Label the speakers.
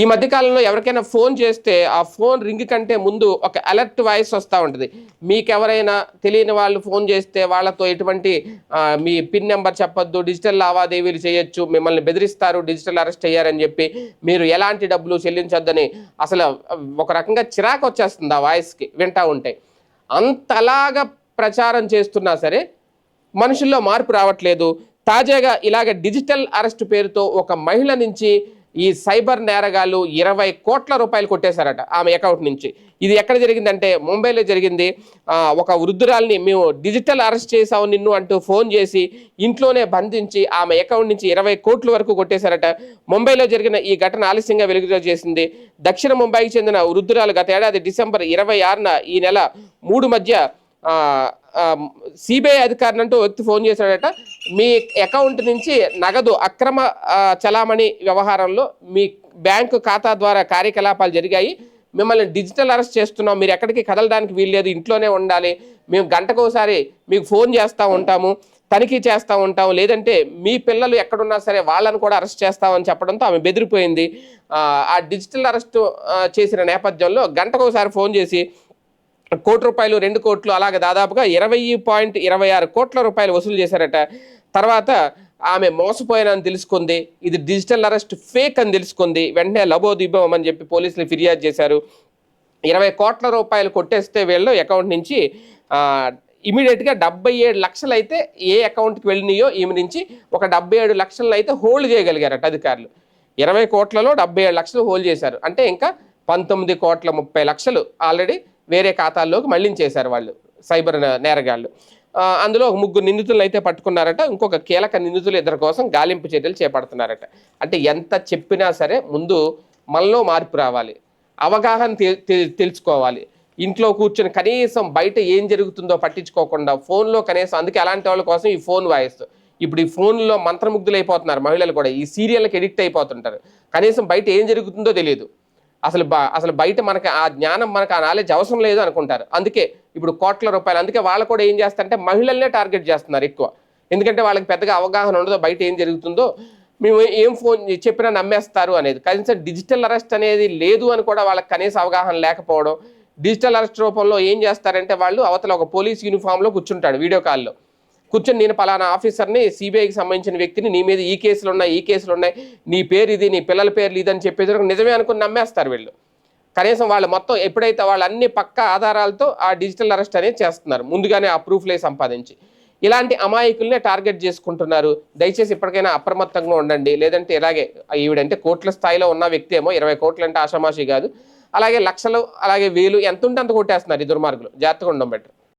Speaker 1: ఈ మధ్యకాలంలో ఎవరికైనా ఫోన్ చేస్తే ఆ ఫోన్ రింగ్ కంటే ముందు ఒక అలర్ట్ వాయిస్ వస్తూ ఉంటుంది. మీకు ఎవరైనా తెలియని వాళ్ళు ఫోన్ చేస్తే వాళ్ళతో ఎటువంటి మీ పిన్ నెంబర్ చెప్పొద్దు డిజిటల్ లావాదేవీలు చేయొచ్చు మిమ్మల్ని బెదిరిస్తారు డిజిటల్ అరెస్ట్ అయ్యారని చెప్పి మీరు ఎలాంటి డబ్బులు చెల్లించొద్దని అసలు ఒక రకంగా చిరాకు వచ్చేస్తుంది ఆ వాయిస్కి వింటా ఉంటే. అంతలాగా ప్రచారం చేస్తున్నా సరే మనుషుల్లో మార్పు రావట్లేదు. తాజాగా ఇలాగ డిజిటల్ అరెస్ట్ పేరుతో ఒక మహిళ నుంచి ఈ సైబర్ నేరగాళ్ళు ఇరవై కోట్ల రూపాయలు కొట్టేశారట ఆమె అకౌంట్ నుంచి. ఇది ఎక్కడ జరిగిందంటే ముంబైలో జరిగింది. ఒక వృద్ధురాల్ని మేము డిజిటల్ అరెస్ట్ చేసాము నిన్ను అంటూ ఫోన్ చేసి ఇంట్లోనే బంధించి ఆమె అకౌంట్ నుంచి ఇరవై కోట్ల వరకు కొట్టేశారట. ముంబైలో జరిగిన ఈ ఘటన ఆలస్యంగా వెలుగులో చేసింది. దక్షిణ ముంబైకి చెందిన వృద్ధురాలు గత ఏడాది డిసెంబర్ ఇరవై ఆరున ఈ నెల మూడు మధ్య సిబిఐ అధికారిని అంటూ వ్యక్తి ఫోన్ చేశాడట. మీ అకౌంట్ నుంచి నగదు అక్రమ చలామణి వ్యవహారంలో మీ బ్యాంకు ఖాతా ద్వారా కార్యకలాపాలు జరిగాయి. మిమ్మల్ని డిజిటల్ అరెస్ట్ చేస్తున్నాం. మీరు ఎక్కడికి కదలడానికి వీల్లేదు. ఇంట్లోనే ఉండాలి. మేము గంటకోసారి మీకు ఫోన్ చేస్తూ ఉంటాము. తనిఖీ చేస్తూ ఉంటాం లేదంటే మీ పిల్లలు ఎక్కడున్నా సరే వాళ్ళని కూడా అరెస్ట్ చేస్తామని చెప్పడంతో ఆమె బెదిరిపోయింది. ఆ, డిజిటల్ అరెస్ట్ చేసిన నేపథ్యంలో గంటకోసారి ఫోన్ చేసి కోటి రూపాయలు రెండు కోట్లు అలాగే దాదాపుగా ఇరవై పాయింట్ ఇరవై ఆరు కోట్ల రూపాయలు వసూలు చేశారట. తర్వాత ఆమె మోసపోయానని తెలుసుకుంది. ఇది డిజిటల్ అరెస్ట్ ఫేక్ అని తెలుసుకుంది. వెంటనే లబోదిబోం అని చెప్పి పోలీసులు ఫిర్యాదు చేశారు. ఇరవై కోట్ల రూపాయలు కొట్టేస్తే వీళ్ళు అకౌంట్ నుంచి ఇమీడియట్గా డెబ్బై ఏడు లక్షలు అయితే ఏ అకౌంట్కి వెళ్ళినాయో ఈమె నుంచి ఒక డెబ్బై ఏడు లక్షలను అయితే హోల్డ్ చేయగలిగారట అధికారులు. ఇరవై కోట్లలో డెబ్బై ఏడు లక్షలు హోల్డ్ చేశారు. అంటే ఇంకా పంతొమ్మిది కోట్ల ముప్పై లక్షలు ఆల్రెడీ వేరే ఖాతాల్లోకి మళ్ళించేశారు వాళ్ళు సైబర్ నేరగాళ్ళు. అందులో ఒక ముగ్గురు నిందితులను అయితే పట్టుకున్నారట ఇంకొక కీలక నిందితులు ఇద్దరి కోసం గాలింపు చర్యలు చేపడుతున్నారట. అంటే ఎంత చెప్పినా సరే ముందు మనలో మార్పు రావాలి అవగాహన తె- తె- తెలుసుకోవాలి. ఇంట్లో కూర్చొని కనీసం బయట ఏం జరుగుతుందో పట్టించుకోకుండా ఫోన్లో కనీసం అందుకే అలాంటి వాళ్ళ కోసం ఈ ఫోన్ వాయిస్ ఇప్పుడు ఈ ఫోన్లో మంత్రముగ్ధులు అయిపోతున్నారు మహిళలు కూడా ఈ సీరియల్కి ఎడిక్ట్ అయిపోతుంటారు. కనీసం బయట ఏం జరుగుతుందో తెలియదు. అసలు అసలు బయట మనకి ఆ జ్ఞానం మనకు ఆ నాలెడ్జ్ అవసరం లేదు అనుకుంటారు. అందుకే ఇప్పుడు కోట్ల రూపాయలు అందుకే వాళ్ళు కూడా ఏం చేస్తారంటే మహిళలనే టార్గెట్ చేస్తున్నారు ఎక్కువ. ఎందుకంటే వాళ్ళకి పెద్దగా అవగాహన ఉండదు బయట ఏం జరుగుతుందో మేము ఏం ఫోన్ చెప్పినా నమ్మేస్తారు అనేది. కనీసం డిజిటల్ అరెస్ట్ అనేది లేదు అని కూడా వాళ్ళకి కనీస అవగాహన లేకపోవడం డిజిటల్ అరెస్ట్ రూపంలో ఏం చేస్తారంటే వాళ్ళు అవతల ఒక పోలీస్ యూనిఫామ్లో కూర్చుంటాడు వీడియో కాల్లో. కూర్చొని నేను పలానా ఆఫీసర్ని సిబిఐకి సంబంధించిన వ్యక్తిని నీ మీద ఈ కేసులు ఉన్నాయి ఈ కేసులు ఉన్నాయి నీ పేరు ఇది నీ పిల్లల పేర్లు ఇది అని చెప్పేసి నిజమే అనుకుని నమ్మేస్తారు వీళ్ళు. కనీసం వాళ్ళు మొత్తం ఎప్పుడైతే వాళ్ళు అన్ని పక్క ఆధారాలతో ఆ డిజిటల్ అరెస్ట్ అనేది చేస్తున్నారు ముందుగానే ఆ ప్రూఫ్లే సంపాదించి. ఇలాంటి అమాయకుల్నే టార్గెట్ చేసుకుంటున్నారు. దయచేసి ఇప్పటికైనా అప్రమత్తంగా ఉండండి. లేదంటే ఇలాగే ఈవిడంటే కోట్ల స్థాయిలో ఉన్న వ్యక్తి ఏమో ఇరవై కోట్లు అంటే ఆషామాషి కాదు. అలాగే లక్షలు అలాగే వేలు ఎంత ఉంటే అంత కొట్టేస్తున్నారు ఈ దుర్మార్గులు. జాగ్రత్తగా ఉండడం బెటర్.